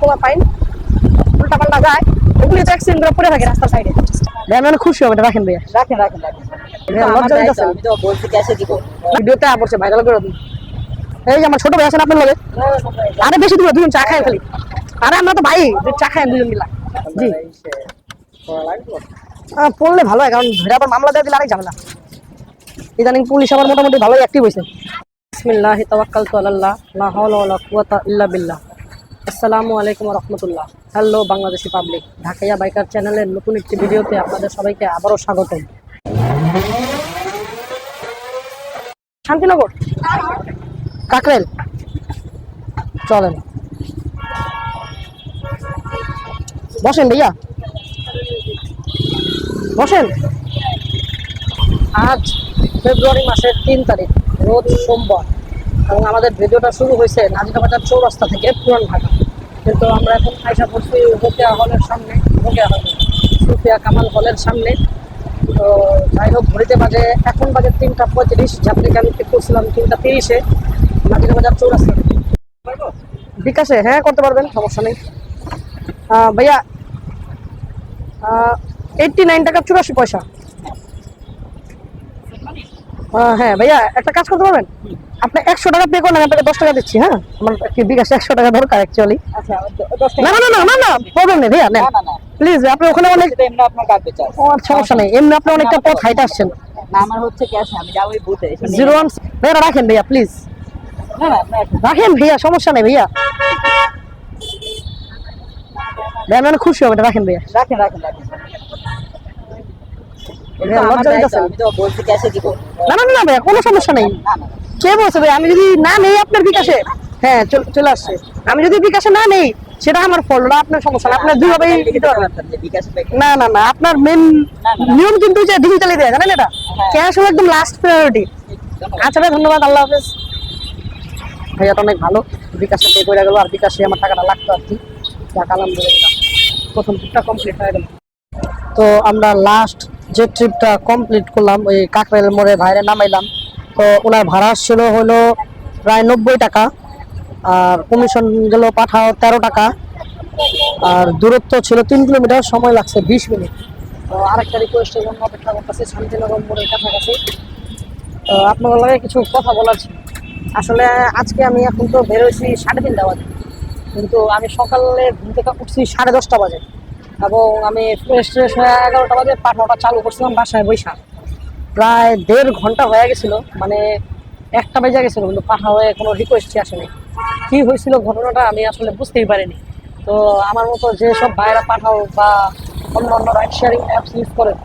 পোলা পাইন। উল্টা পাল্টা যায়। এগুলি তো অ্যাক্সিডেন্ট করে পড়ে থাকে রাস্তার সাইডে। ভাই আমি খুশি হবে রাখেন ভাইয়া। রাখেন রাখেন রাখেন। ভাইয়া, আমার লজ্জা দায়িত্ব, দিতেছেন। আমি তো বলছি ক্যাশে দিব। ভিডিওতে পড়ছে ভাইরাল করে দিন। এই আমার ছোট ভাই আছেন আপনার লগে? আরে বেশি দূরে দুজন চা খায় খালি। আরে আমরা তো ভাই চা খায় দুজন মিলা। জি। পড়লে ভালো হয় কারণ ধরে আবার মামলা দেওয়া দিলে আরেক ঝামেলা। ইদানিং পুলিশ আবার মোটামুটি ভালোই অ্যাক্টিভ হয়েছে বিসমিল্লাহি তাওয়াক্কালতু আলাল্লাহ লা হাওলা ওয়ালা কুওয়াতা ইল্লা বিল্লাহ। আসসালামু আলাইকুম রহমতুল্লাহ hello Bangladeshi public Dhakaiya biker চ্যানেলের নতুন একটি ভিডিওতে আপনাদের সবাইকে আবারও স্বাগত শান্তিনগর? কাকরেল? চলেন। বসেন ভাইয়া। বসেন। আজ ফেব্রুয়ারি মাসের তিন তারিখ, রোজ সোমবার। এবং আমাদের ভিডিওটা শুরু হয়েছে নাজিরাবাজার চৌরাস্তা থেকে পুরান ঢাকা কিন্তু আমরা এখন আয়সা পড়ছি রোকেয়া হলের সামনে রোকেয়া হল সুফিয়া কামাল হলের সামনে। তো যাই হোক, ঘড়িতে বাজে, এখন বাজে তিনটা পঁয়ত্রিশ যাত্রীকে আমি পিক করছিলাম তিনটা তিরিশে নাজিরাবাজার চৌরাস্তা। থেকে। বিকাশে হ্যাঁ করতে পারবেন, সমস্যা নেই। ভাইয়া এইটটি নাইন টাকা চুরাশি পয়সা। হ্যাঁ ভাইয়া একটা কাজ করতে পারবেন? আপনি একশো টাকা পে করলেন আপনাকে দশ টাকা দিচ্ছি হ্যাঁ? আমার কি বিকাশে একশো টাকা দরকার অ্যাকচুয়ালি আচ্ছা না না না না না প্রবলেম নেই ভাইয়া নেন। প্লিজ আপনি ওখানে অনেক আর সমস্যা নেই। এমনি আপনি অনেকটা পথ হাইটে আসছেন। না আমার হচ্ছে ক্যাশ আমি যাব বুথে জিরো ওয়ান ভাইয়া রাখেন ভাইয়া প্লিজ রাখেন ভাইয়া সমস্যা নেই ভাইয়া। ভাইয়া অনেক খুশি হবে রাখেন ভাইয়া। রাখেন রাখেন রাখেন এটা ভাইয়া, আমার লজ্জা দায়িত্ব, দিতেছেন। আমি তো বলছি ক্যাশে দিব না না না কোনো সমস্যা নেই। না না কে বলছে ভাই আমি যদি না নেই আপনার বিকাশে হ্যাঁ চলে আসছে। আমি যদি বিকাশে না নেই সেটা আমার ফল ওটা আপনার সমস্যা না। আপনার দুইভাবেই। না না না আপনার মেন না, না। নিয়ম কিন্তু যে ডিজিটালি দেয় জানেন এটা। ক্যাশ হলো একদম লাস্ট প্রায়োরিটি আচ্ছা ভাই ধন্যবাদ আল্লাহ হাফেজ। ভাইয়া তো অনেক ভালো। বিকাশে পে করে গেল আর বিকাশে আমার টাকাটা লাগতো আর কি। আলহামদুলিল্লাহ। প্রথম ট্রিপটা কমপ্লিট হয়ে গেল। তো আমরা লাস্ট যে ট্রিপটা কমপ্লিট করলাম, ওই কাকরাইল মোড়ে ভাইরে নামাইলাম। তো ওনার ভাড়া ছিল হলো প্রায় নব্বই টাকা, আর কমিশন গেল পাঠাও তেরো টাকা, আর দূরত্ব ছিল তিন কিলোমিটার, সময় লাগছে বিশ মিনিট। তো আরেকটা রিকোয়েস্টের জন্য অপেক্ষা করতেছি, শান্তিনগর মোড়ের কাছাকাছি। তো আপনাদের লাগে কিছু কথা বলার ছিল। আসলে আজকে আমি এখন তো বেরোয়ছি সাড়ে তিনটা বাজে, কিন্তু আমি সকালে ঘুম থেকে উঠছি সাড়ে দশটা বাজে। এবং আমি ফ্রেশ ট্রেশ হয়ে এগারোটা বাজে পাঠানোটা চালু করছিলাম বাসায় বৈশাখ প্রায় দেড় ঘণ্টা হয়ে গেছিল মানে একটা বেজে গেছিল, কিন্তু পাঠা হয়ে কোনো রিকোয়েস্টই আসেনি। কি হয়েছিল ঘটনাটা আমি আসলে বুঝতেই পারিনি। তো আমার মতো যেসব ভাইরা পাঠাও বা অন্য অন্য রাইড শেয়ারিং অ্যাপস ইউজ করেন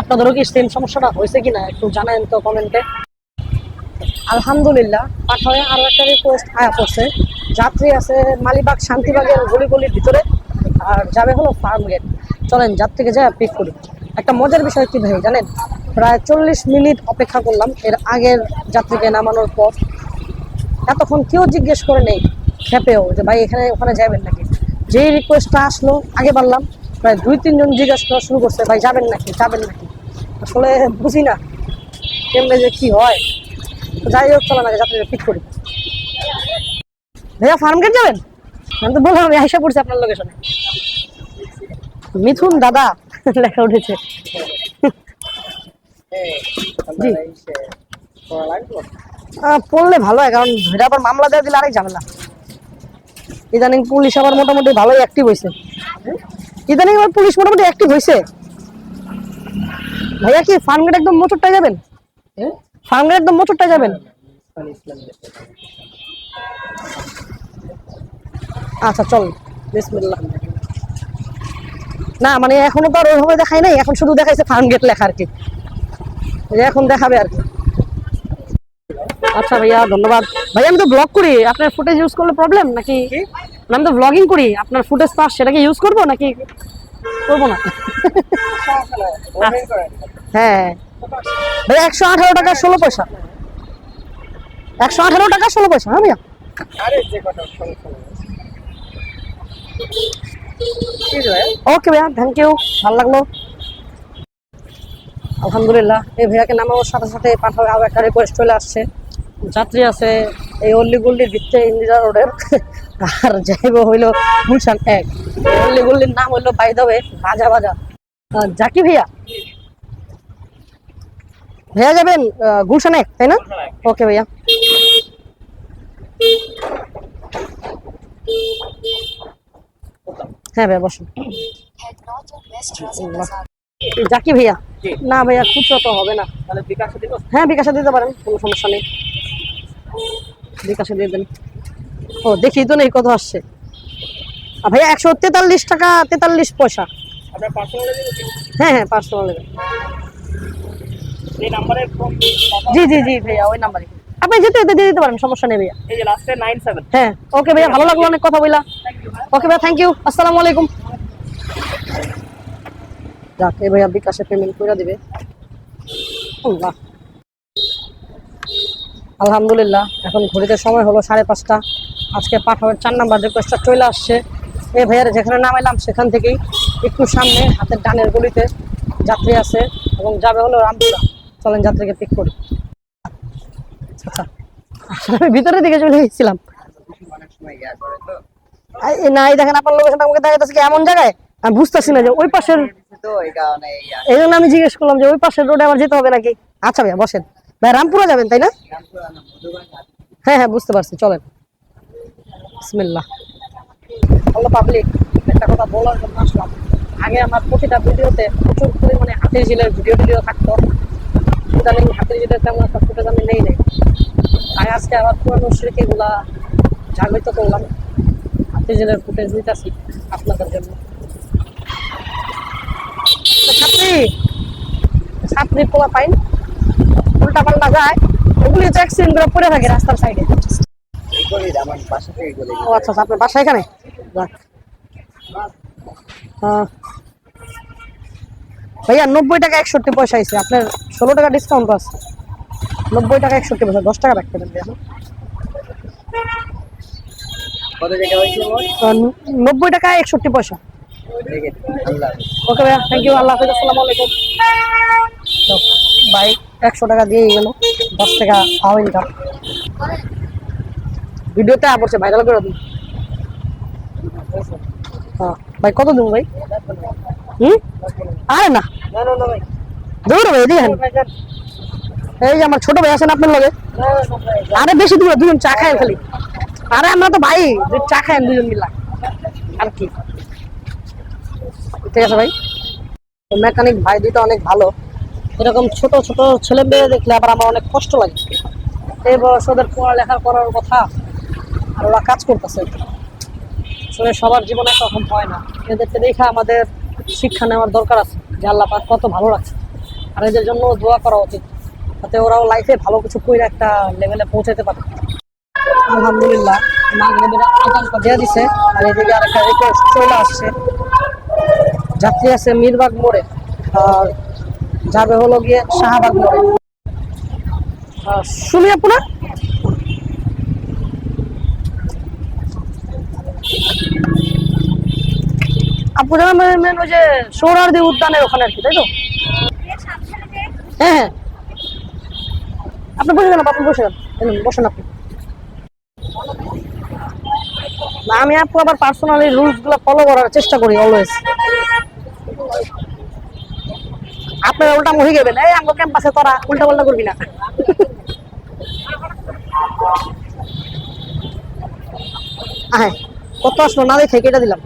আপনাদেরও কি সেম সমস্যাটা হয়েছে কিনা একটু জানেন তো কমেন্টে আলহামদুলিল্লাহ, পাঠায় আরও একটা রিকোয়েস্ট আয়া পড়ছে। যাত্রী আছে মালিবাগ শান্তিবাগের গলি গলির ভিতরে। আর যাবে হলো ফার্ম গেট চলেন যাত্রীকে যায় পিক করি। একটা মজার বিষয় কি ভাই, জানেন? প্রায় চল্লিশ মিনিট অপেক্ষা করলাম, এর আগের যাত্রীকে নামানোর পর। এতক্ষণ কেউ জিজ্ঞেস করে নেই, খেপেও যে, ভাই, এখানে, ওখানে যাবেন নাকি? যেই রিকোয়েস্টটা আসলো, আগে বললাম প্রায় দুই, তিনজন জিজ্ঞেস করা শুরু করছে, ভাই, যাবেন নাকি? যাবেন নাকি? আসলে বুঝি না, কেমনে যে কী হয়। যাই হোক চলো না যাত্রীরা পিক করি। ভাইয়া ফার্ম গেট যাবেন? আমি তো বললাম, আমি আইসা পড়ছি আপনার লোকেশনে মিথুন দাদা লেখা উঠেছে। জি। পড়লে ভালো হয় কারণ ধরে আবার মামলা দেওয়া দিলে আরেক ঝামেলা। ইদানিং পুলিশ আবার মোটামুটি ভালোই অ্যাক্টিভ হয়েছে ইদানিং আবার পুলিশ মোটামুটি অ্যাক্টিভ হয়েছে ভাইয়া কি ফার্ম গেট একদম মোচরটায় যাবেন? ফার্ম গেট একদম মোচরটায় যাবেন? আচ্ছা চল। বিসমিল্লাহ। না মানে এখনও তো আর ওইভাবে দেখাই নাই এখন শুধু দেখাইছে ফার্ম গেট লেখা আর কি। এখন দেখাবে আর কি। আচ্ছা ভাইয়া ধন্যবাদ। ভাইয়া আমি তো ব্লগ করি আপনার ফুটেজ ইউজ করলে প্রবলেম নাকি? না, আমি তো ব্লগিং করি আপনার ফুটেজ পাস সেটাকে ইউজ করব নাকি করব না? হ্যাঁ। ভাইয়া একশো আঠারো টাকা ষোলো পয়সা। একশো আঠারো টাকা ষোলো পয়সা হ্যাঁ ভাইয়া? ওকে ভাইয়া থ্যাংক ইউ ভালো লাগল। আলহামদুলিল্লাহ, এই ভাইয়াকে নামানোর সাথে সাথে পাঠাবে আরও একটা রিকোয়েস্ট চলে আসছে। যাত্রী আছে এই অল্লি গল্লির ভিতরে ইন্দিরা রোডের। আর যাইব হইল গুলশান এক। এই অল্লি গল্লির নাম হইল বাই দেবে বাজা বাজা জাকি ভাইয়া? ভাইয়া যাবেন গুলশান এক, তাই না? ওকে ভাইয়া। হ্যাঁ ভাইয়া বসুন। জাকি ভাইয়া? না ভাইয়া খুচরো তো হবে না। তাহলে হ্যাঁ বিকাশে দিতে পারেন কোনো সমস্যা নেই। বিকাশে দিয়ে দেন। ও দেখি তো নেই কত আসছে। ভাইয়া একশো তেতাল্লিশ টাকা তেতাল্লিশ পয়সা। পার্সোনালি হ্যাঁ হ্যাঁ পার্সোনাল এই নাম্বারে জি জি জি ভাইয়া ওই নাম্বারে আপনি যেতে যেতে দিয়ে দিতে পারেন সমস্যা নেই ভাইয়া। এই যে লাস্টে নাইন সেভেন হ্যাঁ ওকে ভাইয়া ভালো লাগল অনেক কথা বললা ওকে ভাইয়া থ্যাংক ইউ আসসালামু আলাইকুম। যাক এই ভাইয়া বিকাশে পেমেন্ট করে দিবে। আল্লাহ। আলহামদুলিল্লাহ এখন ঘড়িতে সময় হলো সাড়ে পাঁচটা। আজকে পাঠানোর চার নাম্বার রিকোয়েস্টটা চলে আসছে। এই ভাইয়ার যেখানে নামাইলাম সেখান থেকেই একটু সামনে হাতের ডানের গলিতে যাত্রী আছে এবং যাবে হলো রামপুরা। চলেন যাত্রীকে পিক করি। আমি ভিতরের দিকে চলে গেছিলাম না দেখেন আপনার লোকেশনটা আমাকে দেখা যাচ্ছে কি এমন জায়গায়? আমি বুঝতেছি না যে ওই পাশের এই জন্য আমি জিজ্ঞেস করলাম যে ওই পাশের রোডে আমার যেতে হবে নাকি? আচ্ছা ভাইয়া, বসেন। ভাই, রামপুরা যাবেন, তাই না? হ্যাঁ হ্যাঁ বুঝতে পারছি, চলেন। বিসমিল্লাহ। হ্যালো, পাবলিক, একটা কথা বলার জন্য আসলাম। আগে আমার প্রতিটা ভিডিওতে প্রচুর পরিমাণে হাতির ঝিলের ভিডিও ভিডিও থাকতো। ইদানিং হাতির ঝিলের তেমন একটা ফুটেজ আমি নেই নেই। তাই আজকে আবার পুরানো স্মৃতিগুলা জাগরিত করলাম। ঝিলের ফুটেজ নিতেছি আপনাদের জন্য। ছাত্রী পোলা পাইন উল্টা পাল্টা যায় ওগুলি তো অ্যাক্সিডেন্ট পড়ে থাকে রাস্তার সাইডে গলি গলি ও আচ্ছা আচ্ছা, আপনার বাসা এখানে। ভাইয়া নব্বই টাকা একষট্টি পয়সা আছে আপনার ষোলো টাকা ডিসকাউন্ট আছে। নব্বই টাকা একষট্টি পয়সা দশ টাকা রাখতে ন- নব্বই টাকা একষট্টি পয়সা। ওকে ভাইয়া থ্যাংক ইউ আল্লাহ হাফিজ, আসসালামু আলাইকুম। ভাই, একশো টাকা দিয়েই গেল, দশ টাকা হাওয়া ইনকাম ভিডিওতে পড়ছে ভাইরাল করে দিন। হ্যাঁ ভাই, কত দেবো ভাই? হুম? আরে না। না ভাই। এই যে আমার ছোট ভাই আছেন আপনার লগে? আরে বেশি দূরে, দুজন চা খায় খালি। আরে আমরা তো ভাই চা খায় দুজন মিলা। আর কি? ঠিক আছে ভাই। মেকানিক ভাই দুইটা অনেক ভালো। এরকম ছোট ছোট ছেলে মেয়ে দেখলে আবার আমার অনেক কষ্ট লাগে। এই বয়স ওদের পড়ালেখা করার কথা আর ওরা কাজ করতেছে। আসলে সবার জীবনে তখন হয় না। এদেরকে দেখে আমাদের শিক্ষা নেওয়ার দরকার আছে। যে আল্লাহ কত ভালো রাখছে। আর এদের জন্য দোয়া করা উচিত। যাতে ওরাও লাইফে ভালো কিছু করে একটা লেভেলে পৌঁছাতে পারে আলহামদুলিল্লাহ মাগরিবের আজানটা দিয়ে দিছে, আর এদিকে আর একটা রিকোয়েস্ট চলে আসছে। যাত্রী আছে মিরবাগ মোড়ে, আর যাবে হলো গিয়ে শাহবাগ মোড়ে। শুনি আপু না আপু জানা মেন ওই যে সৌরার্দি উদ্যানের ওখানে আর কি, তাই তো? হ্যাঁ হ্যাঁ। আপনি বসে যান, আপনি বসে যান। বসেন আপনি। না, আমি আপু আবার পার্সোনালি রুলসগুলো ফলো করার চেষ্টা করি অলওয়েজ আপনার উল্টা মহি গেবেন এই আমার ক্যাম্পাসে তোরা উল্টা পাল্টা করবি না। হ্যাঁ কত আসলো? না দেখে কেটে দিলাম।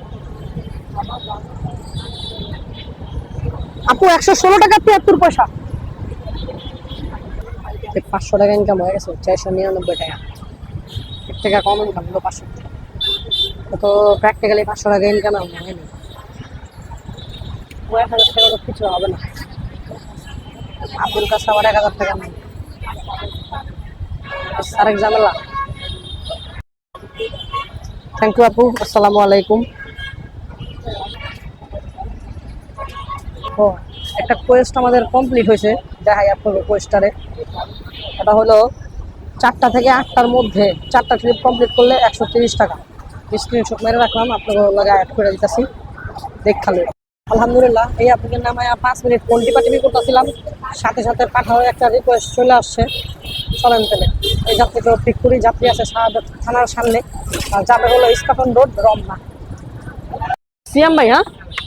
আপু, একশো ষোলো টাকা তিয়াত্তর পয়সা। পাঁচশো টাকা ইনকাম হয়ে গেছে, চারশো নিরানব্বই টাকা। এর থেকে কম ইনকাম হলো পাঁচশো টাকা। তো প্র্যাকটিক্যালি পাঁচশো টাকা ইনকাম আমার হয়নি এক হাজার টাকা তো কিছু হবে না। আপুর কাছে আবার এক হাজার টাকা নেই। আরেক ঝামেলা। থ্যাংক ইউ আপু। আসসালামু আলাইকুম। ও, একটা কোয়েস্ট আমাদের কমপ্লিট হয়েছে। দেখাই আপনাদের কোয়েস্টারে এটা হলো চারটা থেকে আটটার মধ্যে, চারটা ট্রিপ কমপ্লিট করলে একশো তিরিশ টাকা। স্ক্রিনশট মেরে রাখলাম আপনাদের লগে অ্যাড করে দিতেছি। দেখালে আলহামদুলিল্লাহ, এই আপনাদের নামে পাঁচ মিনিট কোন টিপা করতেছিলাম। সাথে সাথে পাঠাও একটা রিকোয়েস্ট চলে আসছে চলেন তাহলে। এই যাত্রীকে পিক করি যাত্রী আছে থানার সামনে। আর যাবে হলো ইস্কাটন রোড, রমনা। সিয়াম ভাই হ্যাঁ?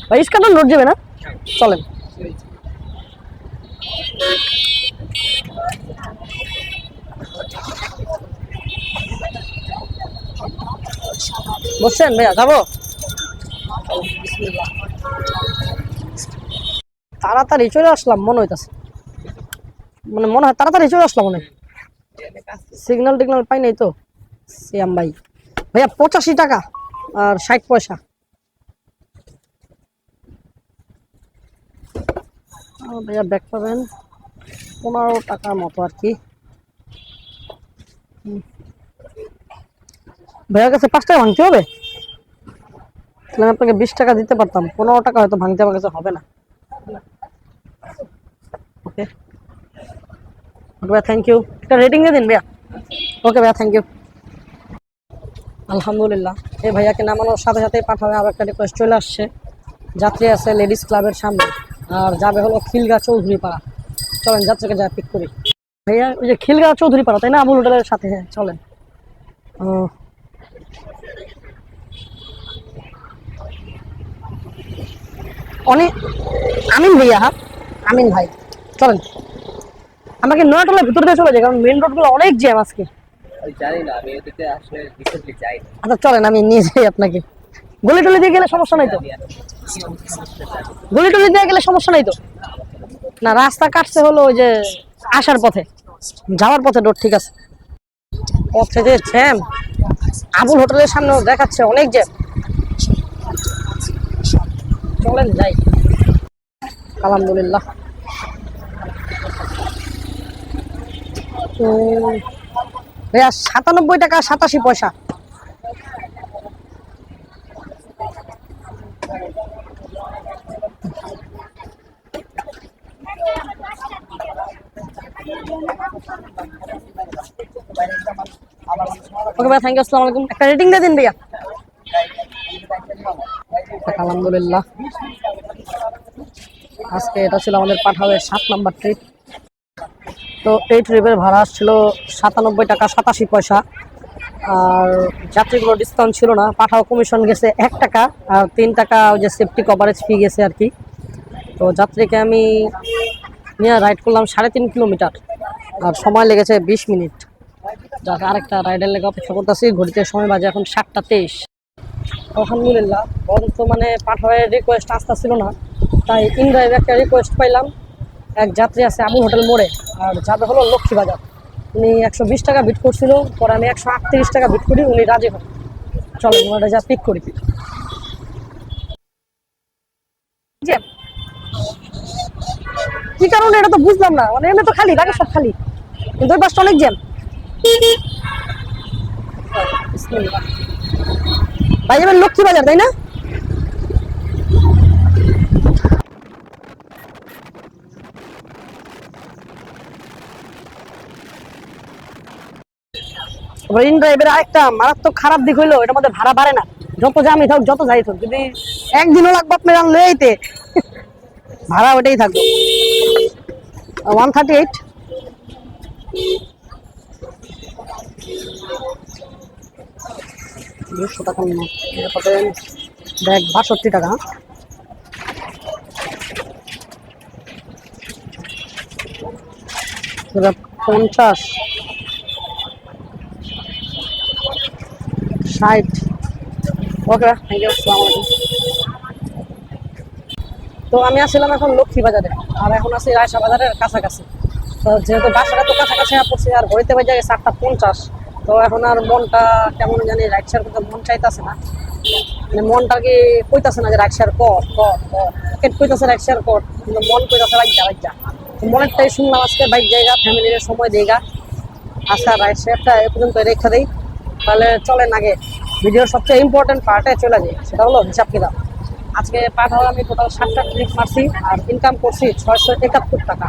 ভাই, ইস্কাটন রোড যাবে না? চলেন। বসছেন ভাইয়া, যাব? তাড়াতাড়ি চলে আসলাম, মনে হইতাছে। মানে মনে হয় তাড়াতাড়ি চলে আসলাম মনে সিগন্যাল টিগনাল পাই নাই তো? সিয়াম ভাই। ভাইয়া, পঁচাশি টাকা আর ষাট পয়সা। ভাইয়া, ব্যাগ পাবেন। পনেরো টাকার মতো আর কি। ভাইয়ার কাছে পাঁচ টাকা ভাঙতে হবে? তাহলে আমি আপনাকে বিশ টাকা দিতে পারতাম। পনেরো টাকা হয়তো ভাঙতে আমার কাছে হবে না। ওকে। ভাইয়া থ্যাংক ইউ একটা রেটিং দিয়ে দিন ভাইয়া। ওকে ভাইয়া থ্যাংক ইউ আলহামদুলিল্লাহ। এই ভাইয়াকে নামানোর সাথে সাথে পাঠাবে আবার একটা রিকোয়েস্ট চলে আসছে। যাত্রী আছে লেডিস ক্লাবের সামনে। আর যাবে হলো খিলগা চৌধুরী পাড়া চলেন যাত্রীকে যা পিক করি। ভাইয়া ওই যে খিলগা চৌধুরী পাড়া তাই না? আবুল হোটেলের সাথে হ্যাঁ চলেন। ও। অনেক আমিন ভাইয়া হ্যাঁ? আমিন ভাই চলেন। আমাকে নয়াটলার ভিতর দিয়ে চলে যায় কারণ মেন রোডগুলো অনেক জ্যাম আজকে। জানি না আমি এদিকে আসলে রিসেন্টলি যাই আচ্ছা চলেন আমি নিয়ে যাই আপনাকে। গলি টলি দিয়ে গেলে সমস্যা নাই তো? গলি টলি দিয়ে গেলে সমস্যা নাই তো? না রাস্তা কাটছে হলো ওই যে আসার পথে। যাওয়ার পথে রোড ঠিক আছে। পথে যে জ্যাম, আবুল হোটেলের সামনে দেখাচ্ছে অনেক জ্যাম। চলেন যাই। আলহামদুলিল্লাহ। সাতানব্বই টাকা সাতাশি পয়সা। ওকে ভাই থ্যাংক ইউ আসসালামু আলাইকুম। একটা রেটিং দিয়ে দিন ভাইয়া। আলহামদুলিল্লাহ। আজকে এটা ছিল আমাদের পাঠাওয়ের সাত নাম্বার ট্রিপ তো এই ট্রিপের ভাড়া ছিল সাতানব্বই টাকা সাতাশি পয়সা। আর যাত্রীগুলো ডিসকাউন্ট ছিল না, পাঠাও কমিশন গেছে এক টাকা, আর তিন টাকা ওই যে সেফটি কভারেজ ফি গেছে আর কি। তো যাত্রীকে আমি নিয়ে রাইড করলাম সাড়ে তিন কিলোমিটার আর সময় লেগেছে বিশ মিনিট। যাক, আরেকটা রাইডার লেগে অপেক্ষা করতেছি। ঘড়িতে সময় বাজে এখন সাতটা তেইশ। আলহামদুলিল্লাহ, বরঞ্চ মানে পাঠাওয়ের রিকোয়েস্ট আসতেছিল না। তাই ইনড্রাইভে একটা রিকোয়েস্ট পাইলাম। এক যাত্রী আছে আবুল হোটেল মোড়ে, আর যাবে হলো লক্ষ্মীবাজার উনি একশো বিশ টাকা বিট করছিল, পরে আমি একশো আটত্রিশ টাকা বিট করি, উনি রাজি হন। চলো ওনারা যা পিক করি। কি কারণে এটা তো বুঝলাম না? মানে এমনি তো খালি, বাকি সব খালি। কিন্তু ওই বাসটা অনেক জ্যাম। ভাই যাবেন লক্ষ্মীবাজার তাই না? ইন ড্রাইভের আরেকটা মারাত্মক খারাপ দিক হইল, এটার মধ্যে ভাড়া বাড়ে না। যত জামি থাক যত যাই থাক যদি একদিনও লাগবে আনলে এইতে, ভাড়া ওটাই থাকবে। ওয়ান থার্টি এইট দুশো টাকা পাবেন ব্যাগ বাষট্টি টাকা। পঞ্চাশ। ষাট। ওকে থ্যাংক ইউ তো আমি আসছিলাম এখন লক্ষ্মী বাজারে আর এখন আছি রায়সা বাজারের কাছাকাছি। তো যেহেতু বাসাটা তো কাছাকাছি পড়ছি, আর ঘড়িতে বাজে গেছে আটটা পঞ্চাশ। তো এখন আর মনটা কেমন জানি রাইকশার করতে মন চাইতেছে না। মানে মনটা কি কইতাছে না যে রাইকশার কর কর কর। পেট কইতাছে রাইকশার কর, কিন্তু মন কইতাছে রাইজা রাইজা তো মনেরটাই শুনলাম আজকে, বাইক জায়গা ফ্যামিলির সময় দেয়গা আচ্ছা রাইট এ পর্যন্ত রেখে দিই। তাহলে চলেন আগে। ভিডিওর সবচেয়ে ইম্পর্টেন্ট পার্টে চলে যাই, সেটা হলো হিসাব কিতাব। আজকে পাঠাও, আমি টোটাল সাতটা ট্রিপ মারছি আর ইনকাম করছি ছয়শো একাত্তর টাকা।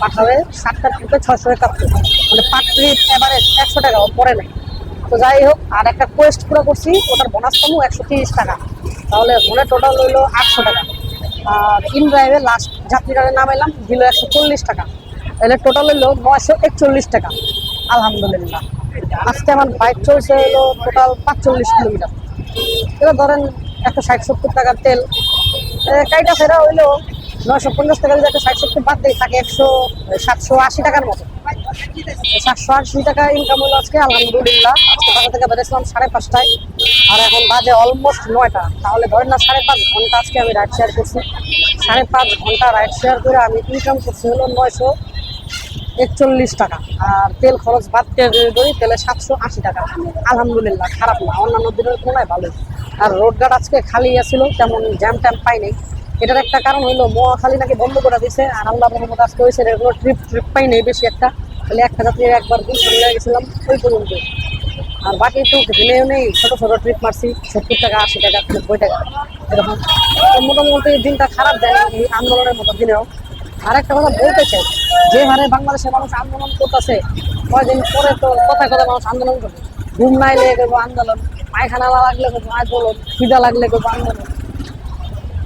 পাঠাবে সাতটা ট্রিপে ছয়শো একাত্তর। মানে পার ট্রিপ এভারেজ একশো টাকা পরে নেই। তো যাই হোক, আর একটা কোয়েস্ট পুরো করছি, ওটার বোনাস পাবো একশো তিরিশ টাকা। তাহলে মনে টোটাল হইল আটশো টাকা। আর ইন ড্রাইভে লাস্ট যাত্রীটারে নামাইলাম, দিল একশো চল্লিশ টাকা। তাহলে টোটাল হইল নয়শো একচল্লিশ টাকা। আলহামদুলিল্লাহ। আজকে আমার বাইক চলছে হলো টোটাল পাঁচচল্লিশ কিলোমিটার। এবার ধরেন একশো ষাট সত্তর টাকার তেল। কাইটা ফেরা হইল নয়শো পঞ্চাশ টাকা যদি একটা ষাট সত্তর বাদ দেয় থাকে একশো সাতশো আশি টাকার মতো। সাতশো আশি টাকা ইনকাম হলো আজকে, আলহামদুলিল্লাহ। আজকে বাসা থেকে বেরিয়েছিলাম সাড়ে পাঁচটায়। আর এখন বাজে অলমোস্ট নয়টা। তাহলে ধরেন না সাড়ে পাঁচ ঘণ্টা আজকে আমি রাইড শেয়ার করছি। সাড়ে পাঁচ ঘণ্টা রাইড শেয়ার করে আমি ইনকাম করছি হলো নয়শো একচল্লিশ টাকা। আর তেল খরচ বাদ দিয়ে যদি তেলে সাতশো আশি টাকা। আলহামদুলিল্লাহ, খারাপ না। অন্যান্য দিনের তুলনায় ভালো আর রোড ঘাট আজকে খালি আছিল, তেমন জ্যাম ট্যাম পাই নাই। এটার একটা কারণ হলো মোয়াখালী নাকি বন্ধ করে দিছে, আর আল্লাহ মোহাম্মদ আজকে হয়েছে রেগুলার ট্রিপ ট্রিপ পাই নেই বেশি একটা। তাহলে একটা যাত্রী একবার দিন চলে গেছিলাম, ওই পর্যন্ত। আর বাকি একটু ঘেলেও নেই, ছোটো ছোটো ট্রিপ মারছি, সত্তর টাকা, আশি টাকা, নব্বই টাকা, এরকম। তো মোটামুটি দিনটা খারাপ না, এই আন্দোলনের মতো দিনেও। আর একটা কথা বলতে চাই, যে হারে বাংলাদেশের মানুষ আন্দোলন করতেছে, কয়দিন পরে তো কথায় কথা মানুষ আন্দোলন করবে। ঘুম না এলে করব আন্দোলন। পায়খানা লাগলে করব আন্দোলন খিদা লাগলে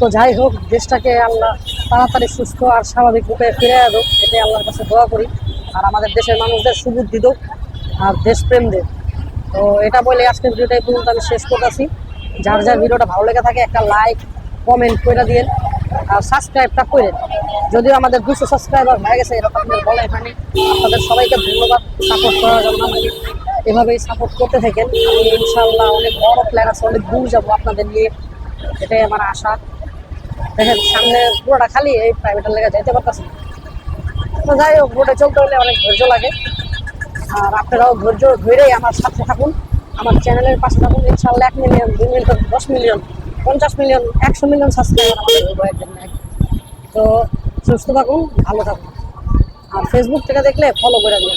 তো যাই হোক, দেশটাকে আল্লাহ তাড়াতাড়ি সুস্থ আর স্বাভাবিক রূপে ফিরে দেব এটাই আল্লাহর কাছে দোয়া করি। আর আমাদের দেশের মানুষদের সুবুদ্ধি হোক আর দেশপ্রেম দেব তো এটা বলে আজকের ভিডিওটা এই পর্যন্ত আমি শেষ করতেছি। যার যার ভিডিওটা ভালো লেগে থাকে, একটা লাইক কমেন্ট করে দিন আর সাবস্ক্রাইবটা করেন যদিও আমাদের দুশো সাবস্ক্রাইবার হয়ে গেছে, এরকম বলে এখানে আপনাদের সবাইকে ধন্যবাদ সাপোর্ট করার জন্য। এভাবেই সাপোর্ট করতে থাকেন। ইনশাল্লাহ অনেক বড় প্ল্যান আছে, অনেক দূর যাব আপনাদের নিয়ে। এটাই আমার আশা। দেখেন, সামনে পুরোটা খালি, এই প্রাইভেটের লেগে যেতে পারতেছে তো যাই হোক রোডে চলতে হলে অনেক ধৈর্য লাগে। আর আপনারাও ধৈর্য ধরেই আমার সাথে থাকুন। আমার চ্যানেলের পাশে থাকুন। ইনশাল্লাহ এক মিলিয়ন দুই মিলিয়ন দশ মিলিয়ন পঞ্চাশ মিলিয়ন একশো মিলিয়ন সাবস্ক্রাইবার আমাদের একদিন তো সুস্থ থাকুন, ভালো থাকুন। আর ফেসবুক থেকে দেখলে ফলো করে দিন